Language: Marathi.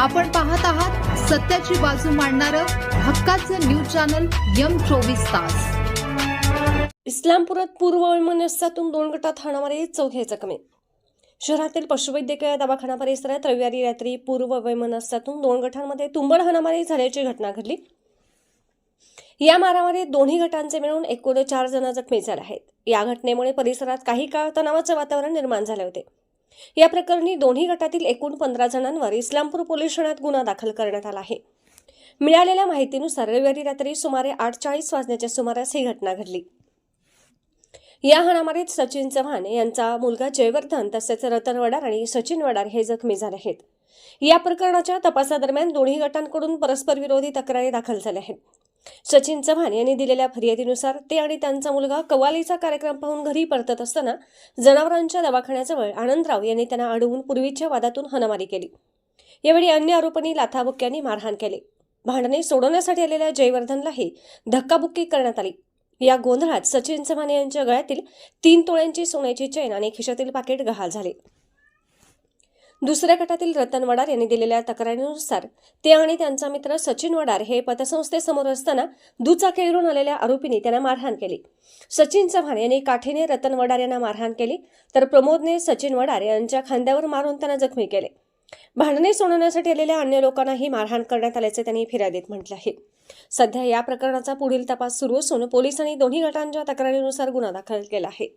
आपण पाहत आहात सत्याची बाजू मांडणारं हक्काचं न्यूज चॅनल यम चोवीस तास. इस्लामपुरात पूर्व वैमनस्यातून दोन गटात हाणामारी चौघे जखमी. शहरातील पशुवैद्यकीय दवाखाना परिसरात रविवारी रात्री पूर्व वैमनस्यातून दोन गटांमध्ये तुंबड हाणामारी झाल्याची घटना घडली. या मारामारीत दोन्ही गटांचे मिळून एकूण चार जण जखमी झाले आहेत. या घटनेमुळे परिसरात काही काळ तणावाचं वातावरण निर्माण झाले होते. या प्रकरणी दोन्ही गटातील एकूण पंधरा जणांवर इस्लामपूर पोलीस ठाण्यात गुन्हा दाखल करण्यात आला आहे. मिळालेल्या माहितीनुसार रविवारी रात्री सुमारे आठ चाळीस वाजण्याच्या सुमारास ही घटना घडली. या हाणामारीत सचिन चव्हाण यांचा मुलगा जयवर्धन तसेच रतन वडार आणि सचिन वडार हे जखमी झाले आहेत. या प्रकरणाच्या तपासादरम्यान दोन्ही गटांकडून परस्पर विरोधी तक्रारी दाखल झाल्या आहेत. सचिन चव्हाण यांनी दिलेल्या फिर्यादीनुसार ते आणि त्यांचा मुलगा कव्वालीचा कार्यक्रम पाहून घरी परतत असताना जनावरांच्या दवाखान्याजवळ आनंदराव यांनी त्यांना अडवून पूर्वीच्या वादातून हाणामारी केली. यावेळी अन्य आरोपींनी लाथाबुक्क्यांनी मारहाण केली. भांडणे सोडवण्यासाठी आलेल्या जयवर्धनलाही धक्काबुक्की करण्यात आली. या गोंधळात सचिन चव्हाण यांच्या गळ्यातील तीन तोळ्यांची सोन्याची चैन आणि खिशातील पाकिट गहाळ झाले. दुसऱ्या गटातील रतन वडार यांनी दिलेल्या तक्रारीनुसार ते आणि त्यांचा मित्र सचिन वडार हे पतसंस्थेसमोर असताना दुचाकीवरून आलेल्या आरोपींनी त्यांना मारहाण केली. सचिन चव्हाण यांनी काठीने रतन वडार यांना मारहाण केली तर प्रमोदने सचिन वडार यांच्या खांद्यावर मारून त्यांना जखमी केले. भांडणे सोडवण्यासाठी आलेल्या अन्य लोकांनाही मारहाण करण्यात आल्याचे त्यांनी फिर्यादीत म्हटले आहे. सध्या या प्रकरणाचा पुढील तपास सुरू असून पोलिसांनी दोन्ही गटांच्या तक्रारीनुसार गुन्हा दाखल केला आहे.